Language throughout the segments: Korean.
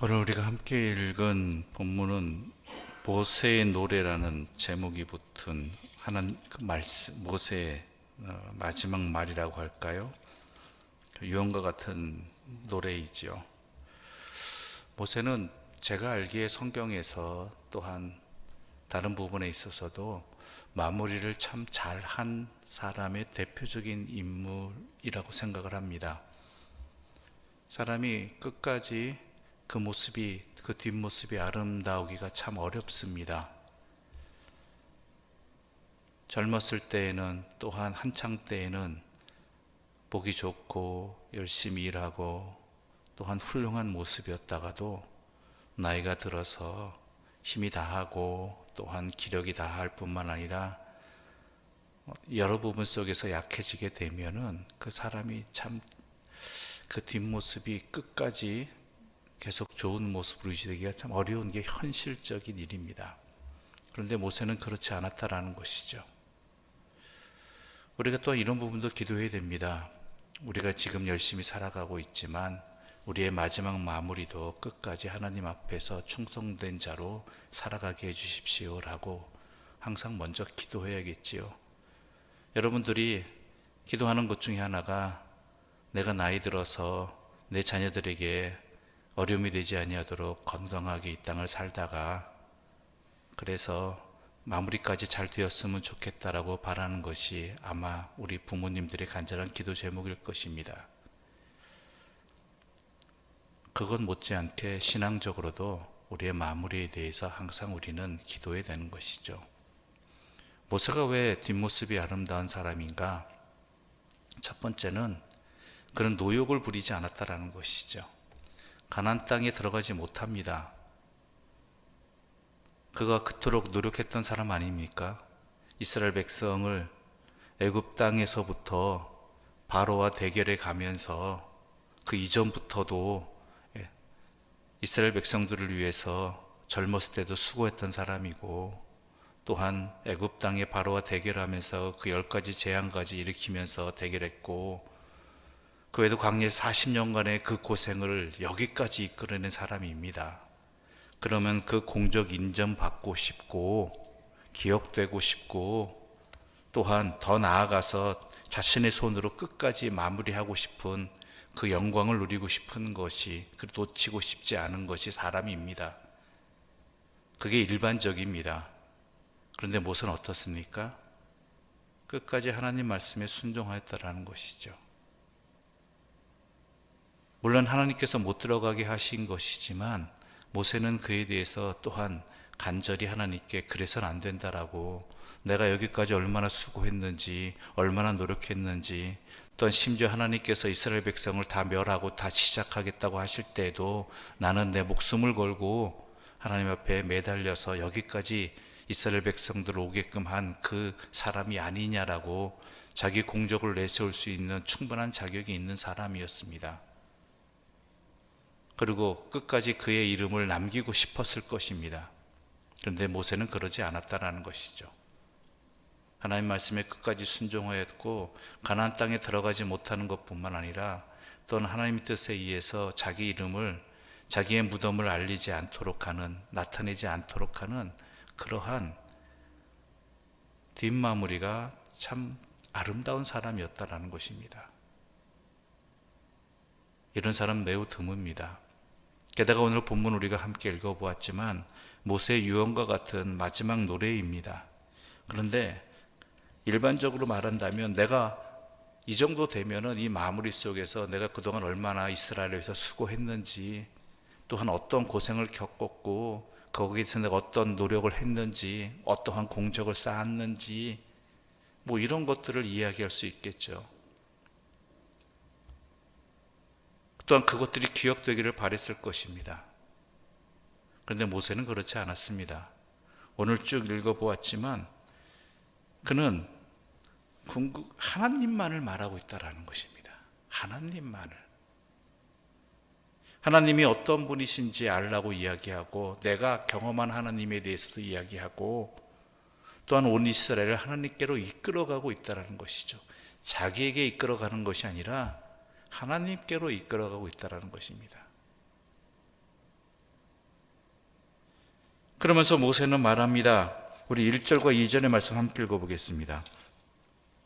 오늘 우리가 함께 읽은 본문은 모세의 노래라는 제목이 붙은 하나님 그 말씀, 모세의 어, 마지막 말이라고 할까요? 유언과 같은 노래이죠. 모세는 제가 알기에 성경에서 또한 다른 부분에 있어서도 마무리를 참 잘한 사람의 대표적인 인물이라고 생각을 합니다. 사람이 끝까지 그 모습이 그 뒷모습이 아름다우기가 참 어렵습니다. 젊었을 때에는 또한 한창 때에는 보기 좋고 열심히 일하고 또한 훌륭한 모습이었다가도 나이가 들어서 힘이 다하고 또한 기력이 다할 뿐만 아니라 여러 부분 속에서 약해지게 되면은 그 사람이 참 그 뒷모습이 끝까지 계속 좋은 모습으로 유지되기가 참 어려운 게 현실적인 일입니다. 그런데 모세는 그렇지 않았다라는 것이죠. 우리가 또 이런 부분도 기도해야 됩니다. 우리가 지금 열심히 살아가고 있지만 우리의 마지막 마무리도 끝까지 하나님 앞에서 충성된 자로 살아가게 해주십시오라고 항상 먼저 기도해야겠지요. 여러분들이 기도하는 것 중에 하나가 내가 나이 들어서 내 자녀들에게 어려움이 되지 아니하도록 건강하게 이 땅을 살다가 그래서 마무리까지 잘 되었으면 좋겠다라고 바라는 것이 아마 우리 부모님들의 간절한 기도 제목일 것입니다. 그것 못지않게 신앙적으로도 우리의 마무리에 대해서 항상 우리는 기도해야 되는 것이죠. 모세가 왜 뒷모습이 아름다운 사람인가? 첫 번째는 그런 노욕을 부리지 않았다라는 것이죠. 가난 땅에 들어가지 못합니다. 그가 그토록 노력했던 사람 아닙니까? 이스라엘 백성을 애굽 땅에서부터 바로와 대결해 가면서 그 이전부터도 예, 이스라엘 백성들을 위해서 젊었을 때도 수고했던 사람이고 또한 애굽 땅에 바로와 대결하면서 그 열 가지 재앙까지 일으키면서 대결했고 그 외에도 광야 40년간의 그 고생을 여기까지 이끌어낸 사람입니다. 그러면 그 공적 인정받고 싶고 기억되고 싶고 또한 더 나아가서 자신의 손으로 끝까지 마무리하고 싶은 그 영광을 누리고 싶은 것이 그 놓치고 싶지 않은 것이 사람입니다. 그게 일반적입니다. 그런데 무엇은 어떻습니까? 끝까지 하나님 말씀에 순종하였다라는 것이죠. 물론 하나님께서 못 들어가게 하신 것이지만 모세는 그에 대해서 또한 간절히 하나님께 그래서는 안 된다라고 내가 여기까지 얼마나 수고했는지 얼마나 노력했는지 또한 심지어 하나님께서 이스라엘 백성을 다 멸하고 다 시작하겠다고 하실 때에도 나는 내 목숨을 걸고 하나님 앞에 매달려서 여기까지 이스라엘 백성들을 오게끔 한 그 사람이 아니냐라고 자기 공적을 내세울 수 있는 충분한 자격이 있는 사람이었습니다. 그리고 끝까지 그의 이름을 남기고 싶었을 것입니다. 그런데 모세는 그러지 않았다라는 것이죠. 하나님 말씀에 끝까지 순종하였고 가나안 땅에 들어가지 못하는 것뿐만 아니라 또는 하나님의 뜻에 의해서 자기 이름을 자기의 무덤을 알리지 않도록 하는 나타내지 않도록 하는 그러한 뒷마무리가 참 아름다운 사람이었다라는 것입니다. 이런 사람 매우 드뭅니다. 게다가 오늘 본문 우리가 함께 읽어보았지만 모세의 유언과 같은 마지막 노래입니다. 그런데 일반적으로 말한다면 내가 이 정도 되면은 이 마무리 속에서 내가 그동안 얼마나 이스라엘에서 수고했는지 또한 어떤 고생을 겪었고 거기에서 내가 어떤 노력을 했는지 어떠한 공적을 쌓았는지 뭐 이런 것들을 이야기할 수 있겠죠. 또한 그것들이 기억되기를 바랬을 것입니다. 그런데 모세는 그렇지 않았습니다. 오늘 쭉 읽어보았지만 그는 하나님만을 말하고 있다라는 것입니다. 하나님만을. 하나님이 어떤 분이신지 알라고 이야기하고 내가 경험한 하나님에 대해서도 이야기하고 또한 온 이스라엘을 하나님께로 이끌어가고 있다라는 것이죠. 자기에게 이끌어가는 것이 아니라 하나님께로 이끌어가고 있다는 것입니다. 그러면서 모세는 말합니다. 우리 1절과 2절의 말씀 함께 읽어보겠습니다.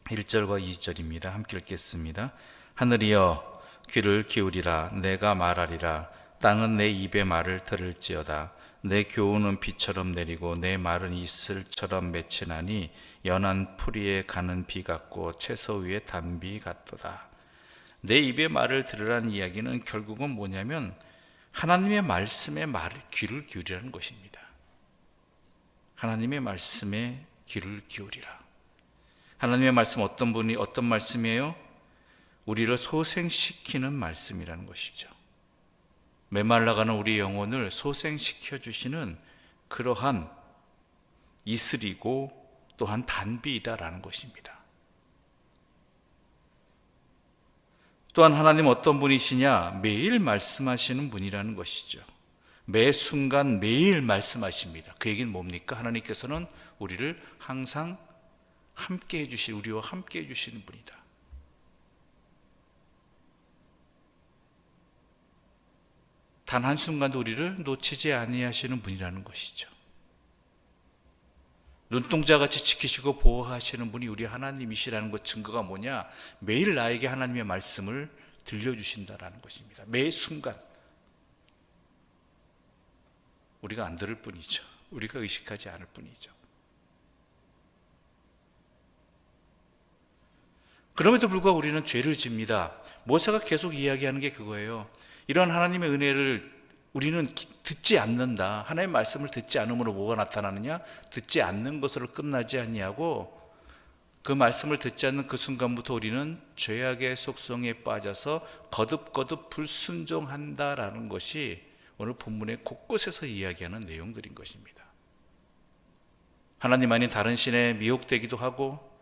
1절과 2절입니다. 함께 읽겠습니다. 하늘이여 귀를 기울이라 내가 말하리라 땅은 내 입의 말을 들을지어다 내 교훈은 비처럼 내리고 내 말은 이슬처럼 맺히나니 연한 풀이에 가는 비 같고 채소 위에 단비 같도다 내 입의 말을 들으라는 이야기는 결국은 뭐냐면 하나님의 말씀에 말을 귀를 기울이라는 것입니다. 하나님의 말씀에 귀를 기울이라. 하나님의 말씀 어떤 분이 어떤 말씀이에요? 우리를 소생시키는 말씀이라는 것이죠. 메말라가는 우리 영혼을 소생시켜 주시는 그러한 이슬이고 또한 단비이다라는 것입니다. 또한 하나님 어떤 분이시냐? 매일 말씀하시는 분이라는 것이죠. 매 순간 매일 말씀하십니다. 그 얘기는 뭡니까? 하나님께서는 우리를 항상 함께 해주시, 우리와 함께 해주시는 분이다. 단 한순간도 우리를 놓치지 아니하시는 분이라는 것이죠. 눈동자같이 지키시고 보호하시는 분이 우리 하나님이시라는 것 증거가 뭐냐? 매일 나에게 하나님의 말씀을 들려주신다라는 것입니다. 매 순간. 우리가 안 들을 뿐이죠. 우리가 의식하지 않을 뿐이죠. 그럼에도 불구하고 우리는 죄를 집니다. 모세가 계속 이야기하는 게 그거예요. 이런 하나님의 은혜를 우리는 듣지 않는다. 하나님의 말씀을 듣지 않음으로 뭐가 나타나느냐? 듣지 않는 것으로 끝나지 않냐고 그 말씀을 듣지 않는 그 순간부터 우리는 죄악의 속성에 빠져서 거듭거듭 불순종한다라는 것이 오늘 본문의 곳곳에서 이야기하는 내용들인 것입니다. 하나님 아닌 다른 신에 미혹되기도 하고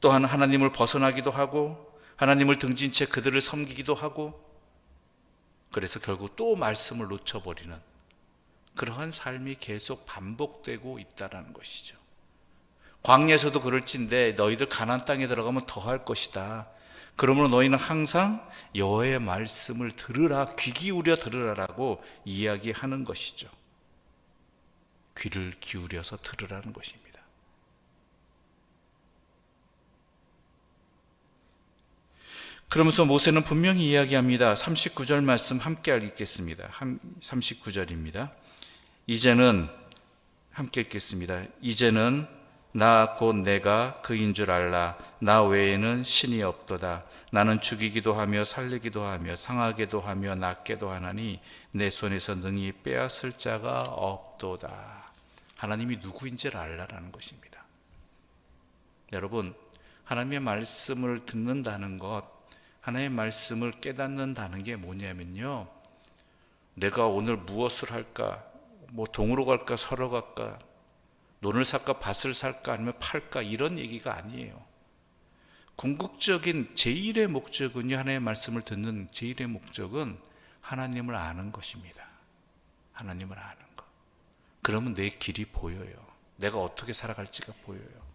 또한 하나님을 벗어나기도 하고 하나님을 등진 채 그들을 섬기기도 하고 그래서 결국 또 말씀을 놓쳐버리는 그러한 삶이 계속 반복되고 있다라는 것이죠. 광야에서도 그럴진데 너희들 가나안 땅에 들어가면 더할 것이다. 그러므로 너희는 항상 여호와의 말씀을 들으라 귀 기울여 들으라라고 이야기하는 것이죠. 귀를 기울여서 들으라는 것입니다. 그러면서 모세는 분명히 이야기합니다. 39절 말씀 함께 읽겠습니다. 39절입니다. 이제는 함께 읽겠습니다. 이제는 나 곧 내가 그인 줄 알라. 나 외에는 신이 없도다. 나는 죽이기도 하며 살리기도 하며 상하게도 하며 낫게도 하나니 내 손에서 능히 빼앗을 자가 없도다. 하나님이 누구인지를 알라라는 것입니다. 여러분, 하나님의 말씀을 듣는다는 것, 하나님의 말씀을 깨닫는다는 게 뭐냐면요. 내가 오늘 무엇을 할까? 뭐 동으로 갈까? 서로 갈까? 논을 살까? 밭을 살까? 아니면 팔까? 이런 얘기가 아니에요. 궁극적인 제1의 목적은요. 하나님의 말씀을 듣는 제1의 목적은 하나님을 아는 것입니다. 하나님을 아는 것. 그러면 내 길이 보여요. 내가 어떻게 살아갈지가 보여요.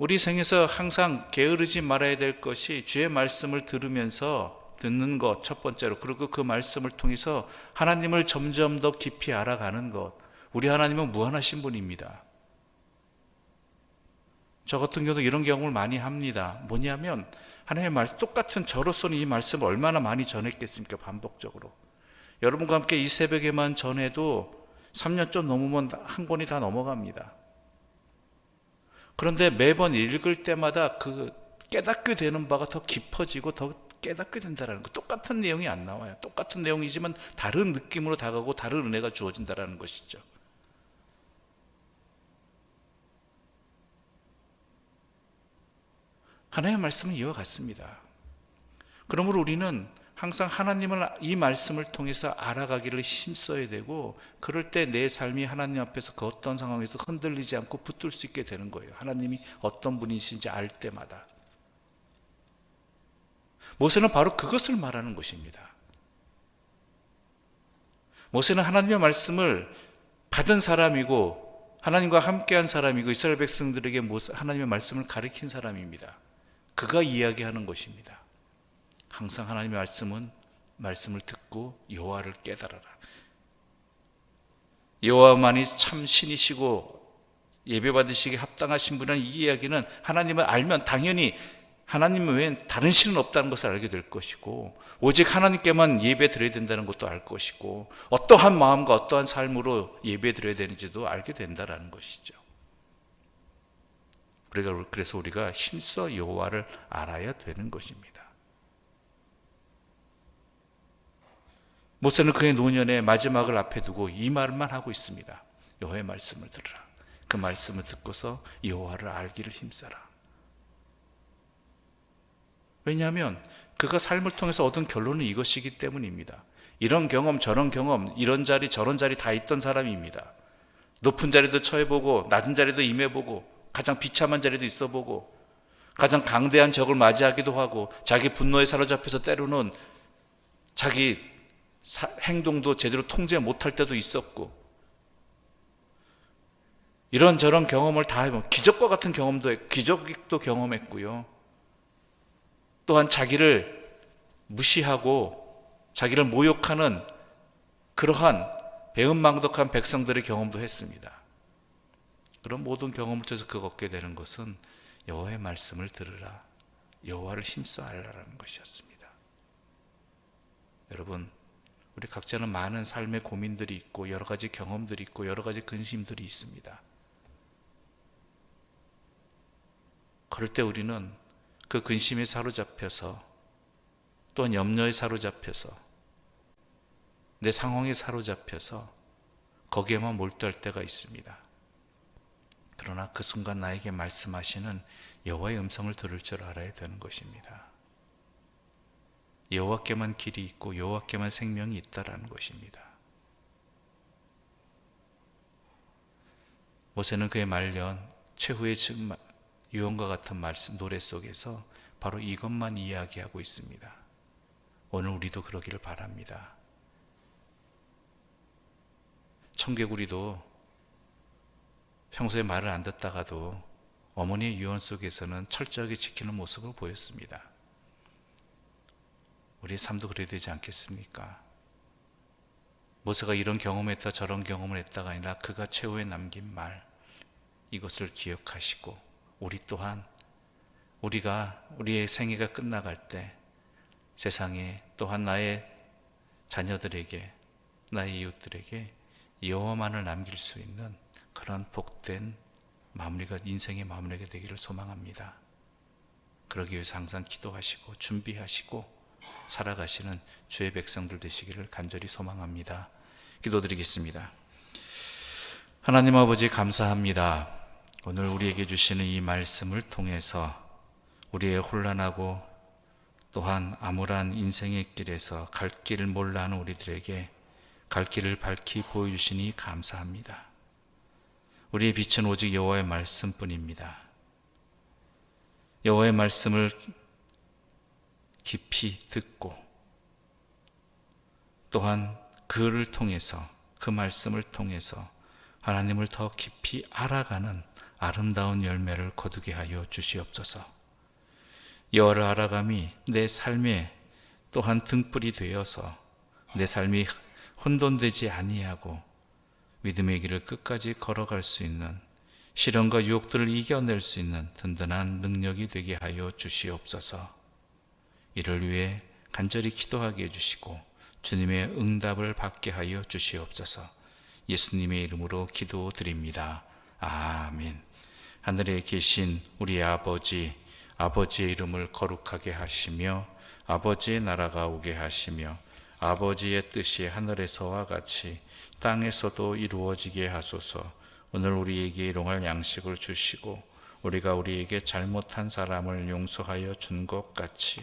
우리 생에서 항상 게으르지 말아야 될 것이 주의 말씀을 들으면서 듣는 것 첫 번째로 그리고 그 말씀을 통해서 하나님을 점점 더 깊이 알아가는 것 우리 하나님은 무한하신 분입니다. 저 같은 경우도 이런 경험을 많이 합니다. 뭐냐면 하나님의 말씀 똑같은 저로서는 이 말씀을 얼마나 많이 전했겠습니까? 반복적으로. 여러분과 함께 이 새벽에만 전해도 3년 좀 넘으면 한 권이 다 넘어갑니다. 그런데 매번 읽을 때마다 그 깨닫게 되는 바가 더 깊어지고 더 깨닫게 된다는 거. 똑같은 내용이 안 나와요. 똑같은 내용이지만 다른 느낌으로 다가고 다른 은혜가 주어진다는 것이죠. 하나님의 말씀은 이와 같습니다. 그러므로 우리는 항상 하나님을 이 말씀을 통해서 알아가기를 힘써야 되고 그럴 때 내 삶이 하나님 앞에서 그 어떤 상황에서 흔들리지 않고 붙들 수 있게 되는 거예요. 하나님이 어떤 분이신지 알 때마다. 모세는 바로 그것을 말하는 것입니다. 모세는 하나님의 말씀을 받은 사람이고 하나님과 함께한 사람이고 이스라엘 백성들에게 하나님의 말씀을 가르친 사람입니다. 그가 이야기하는 것입니다. 항상 하나님의 말씀은 말씀을 듣고 여호와를 깨달아라. 여호와만이 참 신이시고 예배 받으시기 합당하신 분이라는 이 이야기는 하나님을 알면 당연히 하나님 외엔 다른 신은 없다는 것을 알게 될 것이고 오직 하나님께만 예배 드려야 된다는 것도 알 것이고 어떠한 마음과 어떠한 삶으로 예배 드려야 되는지도 알게 된다라는 것이죠. 그래서 우리가 힘써 여호와를 알아야 되는 것입니다. 모세는 그의 노년의 마지막을 앞에 두고 이 말만 하고 있습니다. 여호와의 말씀을 들으라. 그 말씀을 듣고서 여호와를 알기를 힘써라. 왜냐하면 그가 삶을 통해서 얻은 결론은 이것이기 때문입니다. 이런 경험, 저런 경험, 이런 자리, 저런 자리 다 있던 사람입니다. 높은 자리도 처해보고, 낮은 자리도 임해보고, 가장 비참한 자리도 있어보고, 가장 강대한 적을 맞이하기도 하고, 자기 분노에 사로잡혀서 때로는 자기 사, 행동도 제대로 통제 못할 때도 있었고, 이런저런 경험을 다 해보면, 기적과 같은 경험도, 했- 기적도 경험했고요. 또한 자기를 무시하고 자기를 모욕하는 그러한 배은망덕한 백성들의 경험도 했습니다. 그런 모든 경험을 통해서 그가 얻게 되는 것은 여호와의 말씀을 들으라. 여호와를 힘써 알라라는 것이었습니다. 여러분, 우리 각자는 많은 삶의 고민들이 있고 여러 가지 경험들이 있고 여러 가지 근심들이 있습니다. 그럴 때 우리는 그 근심에 사로잡혀서 또한 염려에 사로잡혀서 내 상황에 사로잡혀서 거기에만 몰두할 때가 있습니다. 그러나 그 순간 나에게 말씀하시는 여호와의 음성을 들을 줄 알아야 되는 것입니다. 여호와께만 길이 있고 여호와께만 생명이 있다라는 것입니다. 모세는 그의 말년 최후의 증- 유언과 같은 말씀 노래 속에서 바로 이것만 이야기하고 있습니다. 오늘 우리도 그러기를 바랍니다. 청개구리도 평소에 말을 안 듣다가도 어머니의 유언 속에서는 철저하게 지키는 모습을 보였습니다. 우리의 삶도 그래야 되지 않겠습니까? 모세가 이런 경험했다 저런 경험을 했다가 아니라 그가 최후에 남긴 말 이것을 기억하시고 우리 또한 우리가 우리의 생애가 끝나갈 때 세상에 또한 나의 자녀들에게 나의 이웃들에게 여호와만을 남길 수 있는 그런 복된 마무리가 인생의 마무리가 되기를 소망합니다. 그러기 위해서 항상 기도하시고 준비하시고 살아가시는 주의 백성들 되시기를 간절히 소망합니다. 기도드리겠습니다. 하나님 아버지 감사합니다. 오늘 우리에게 주시는 이 말씀을 통해서 우리의 혼란하고 또한 암울한 인생의 길에서 갈 길을 몰라 하는 우리들에게 갈 길을 밝히 보여주시니 감사합니다. 우리의 빛은 오직 여호와의 말씀뿐입니다. 여호와의 말씀을 깊이 듣고 또한 그를 통해서 그 말씀을 통해서 하나님을 더 깊이 알아가는 아름다운 열매를 거두게 하여 주시옵소서. 여호와를 알아감이 내 삶에 또한 등불이 되어서 내 삶이 혼돈되지 아니하고 믿음의 길을 끝까지 걸어갈 수 있는 시련과 유혹들을 이겨낼 수 있는 든든한 능력이 되게 하여 주시옵소서. 이를 위해 간절히 기도하게 해주시고 주님의 응답을 받게 하여 주시옵소서. 예수님의 이름으로 기도드립니다. 아멘. 하늘에 계신 우리 아버지, 아버지의 이름을 거룩하게 하시며 아버지의 나라가 오게 하시며 아버지의 뜻이 하늘에서와 같이 땅에서도 이루어지게 하소서. 오늘 우리에게 일용할 양식을 주시고 우리가 우리에게 잘못한 사람을 용서하여 준 것 같이